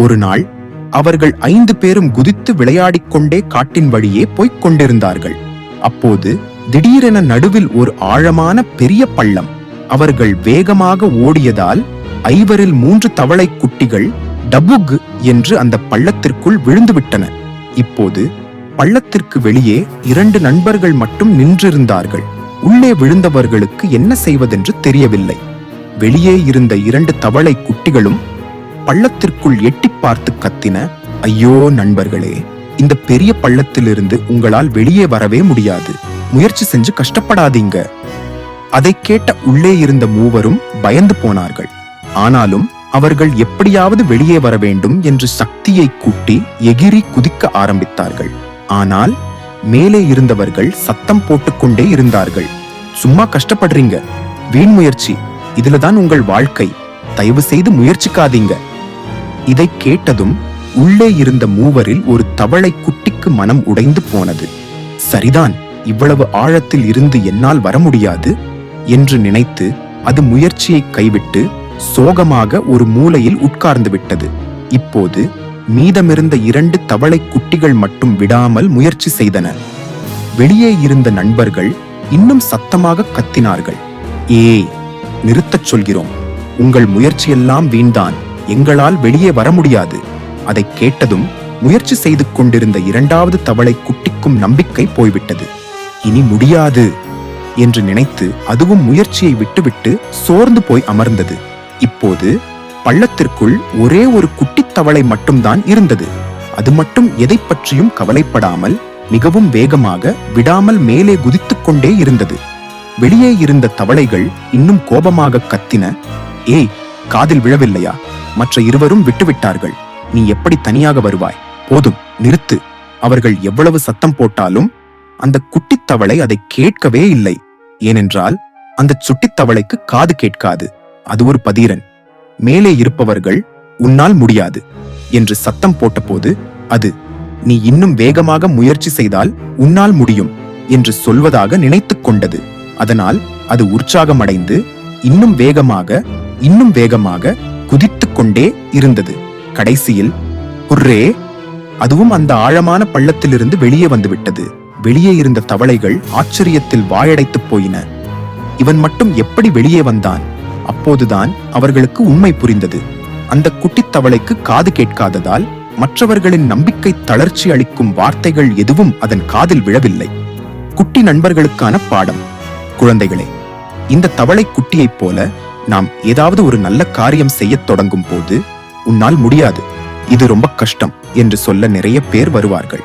ஒரு நாள் அவர்கள் ஐந்து பேரும் குதித்து விளையாடிக் கொண்டே காட்டின் வழியே போய்க் கொண்டிருந்தார்கள். அப்போது திடீரென நடுவில் ஒரு ஆழமான பெரிய பள்ளம் அவர்கள் வேகமாக ஓடியதால் ஐவரில் மூன்று தவளை குட்டிகள் டபுக் என்று அந்த பள்ளத்திற்குள் விழுந்துவிட்டன. இப்போது பள்ளத்திற்கு வெளியே இரண்டு நண்பர்கள் மட்டும் நின்றிருந்தார்கள். உள்ளே விழுந்தவர்களுக்கு என்ன செய்வதென்று தெரியவில்லை. வெளியே இருந்த இரண்டு தவளை குட்டிகளும் பள்ளத்திற்குள் எட்டிப் பார்த்து கத்தின ஐயோ நண்பர்களே இந்த பெரிய பள்ளத்திலிருந்து உங்களால் வெளியே வரவே முடியாது. முயற்சி செஞ்சு கஷ்டப்படாதீங்க. அதைக் கேட்ட உள்ளே இருந்த மூவரும் பயந்து போனார்கள். ஆனாலும் அவர்கள் எப்படியாவது வெளியே வர வேண்டும் என்று சக்தியை கூட்டி எகிரி குதிக்க ஆரம்பித்தார்கள். ஆனால் மேலே இருந்தவர்கள் சத்தம் போட்டுக்கொண்டே இருந்தார்கள். சும்மா கஷ்டப்படுறீங்க. வீண் முயற்சி. இதுலதான் உங்கள் வாழ்க்கை. தயவு செய்து முயற்சிக்காதீங்க. இதை கேட்டதும் உள்ளே இருந்த மூவரில் ஒரு தவளை குட்டிக்கு மனம் உடைந்து போனது. சரிதான் இவ்வளவு ஆழத்தில் இருந்து என்னால் வர முடியாது என்று நினைத்து அது முயற்சியை கைவிட்டு சோகமாக ஒரு மூலையில் உட்கார்ந்து விட்டது. இப்போது மீதமிருந்த இரண்டு தவளை குட்டிகள் மட்டும் விடாமல் முயற்சி செய்தன. வெளியே இருந்த நண்பர்கள் இன்னும் சத்தமாக கத்தினார்கள். ஏய் நிறுத்தச் சொல்கிறோம். உங்கள் முயற்சியெல்லாம் வீண்தான். எங்களால் வெளியே வர முடியாது. அதை கேட்டதும் முயற்சி செய்து கொண்டிருந்த இரண்டாவது தவளை குட்டிக்கும் நம்பிக்கை போய்விட்டது. இனி முடியாது என்று நினைத்து அதுவும் முயற்சியை விட்டுவிட்டு சோர்ந்து போய் அமர்ந்தது. இப்போது பள்ளத்திற்குள் ஒரே ஒரு குட்டித் தவளை மட்டும்தான் இருந்தது. அது மட்டும் எதை பற்றியும் கவலைப்படாமல் மிகவும் வேகமாக விடாமல் மேலே குதித்துக் கொண்டே இருந்தது. வெளியே இருந்த தவளைகள் இன்னும் கோபமாக கத்தின ஏய் காதில் விழவில்லையா? மற்ற இருவரும் விட்டுவிட்டார்கள். நீ எப்படி தனியாக வருவாய்? போதும் நிறுத்து. அவர்கள் எவ்வளவு சத்தம் போட்டாலும் அந்த குட்டித்தவளை அதை கேட்கவே இல்லை. ஏனென்றால் அந்த சுட்டித் தவளைக்கு காது கேட்காது. அது ஒரு பதீரன். மேலே இருப்பவர்கள் உன்னால் முடியாது என்று சத்தம் போட்டபோது அது நீ இன்னும் வேகமாக முயற்சி செய்தால் உன்னால் முடியும் என்று சொல்வதாக நினைத்துக் கொண்டது. அதனால் அது உற்சாகமடைந்து இன்னும் வேகமாக இன்னும் வேகமாக கொண்டே இருந்தது. கடைசியில் ஹுர்ரே அதுவும் அந்த ஆழமான பள்ளத்திலிருந்து வெளியே வந்துவிட்டது. வெளியே இருந்த தவளைகள் ஆச்சரியத்தில் வாயடைத்துப் போயின. இவன் மட்டும் எப்படி வெளியே வந்தான்? அப்போதுதான் அவர்களுக்கு உண்மை புரிந்தது. அந்த குட்டித் தவளைக்கு காது கேட்காததால் மற்றவர்களின் நம்பிக்கை தளர்ச்சி அளிக்கும் வார்த்தைகள் எதுவும் அதன் காதில் விழவில்லை. குட்டி நண்பர்களுக்கான பாடம். குழந்தைகளே இந்த தவளை குட்டியைப் போல நாம் ஏதாவது ஒரு நல்ல காரியம் செய்யத் தொடங்கும் போது உன்னால் முடியாது. இது ரொம்ப கஷ்டம் என்று சொல்ல நிறைய பேர் வருவார்கள்.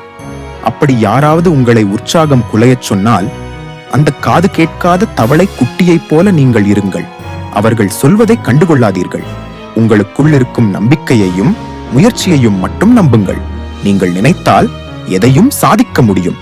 அப்படி யாராவது உங்களை உற்சாகம் குலையச் சொன்னால் அந்த காது கேட்காத தவளை குட்டியைப் போல நீங்கள் இருங்கள். அவர்கள் சொல்வதை கண்டுகொள்ளாதீர்கள். உங்களுக்குள் இருக்கும் நம்பிக்கையையும் முயற்சியையும் மட்டும் நம்புங்கள். நீங்கள் நினைத்தால் எதையும் சாதிக்க முடியும்.